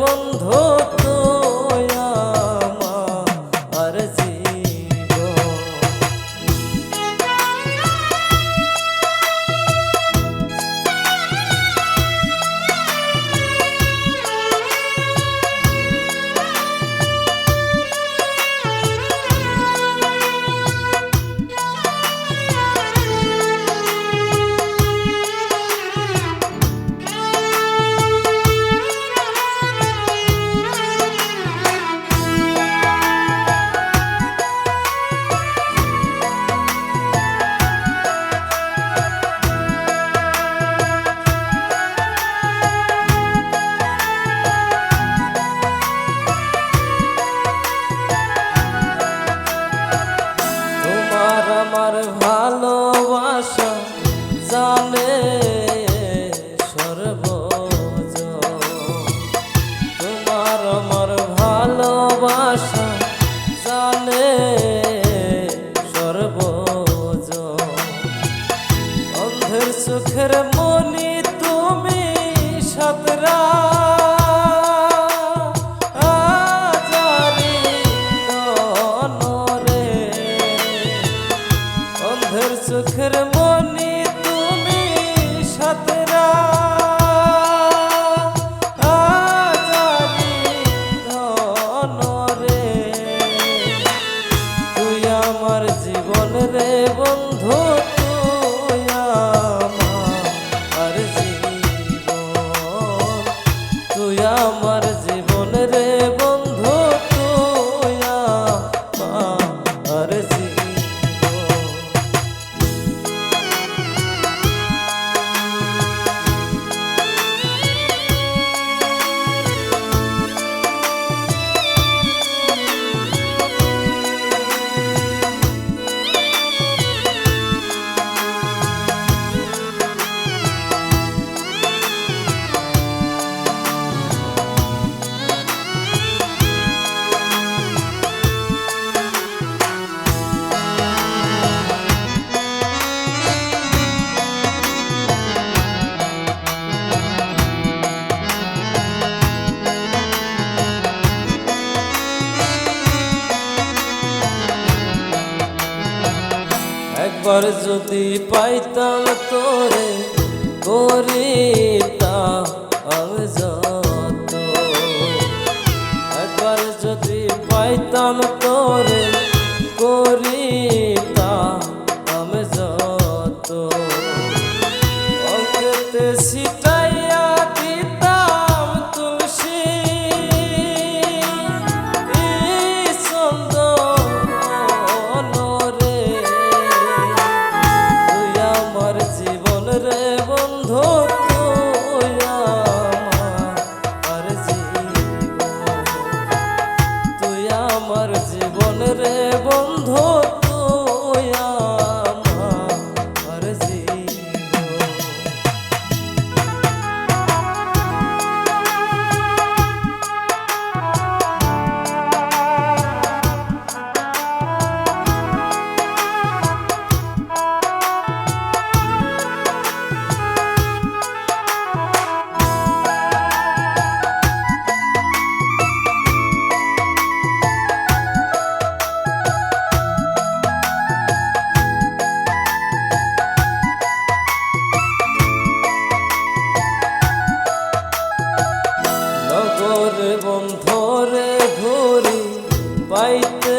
বন্ধু ভালোবাসা জানে সর্বজ। তোমার আমার ভালোবাসা জানে সর্বজ। অন্ধের সুখের একবার যদি পাইতাম তোরে করিতাম আমি একবার যদি পাইতাম வைத்து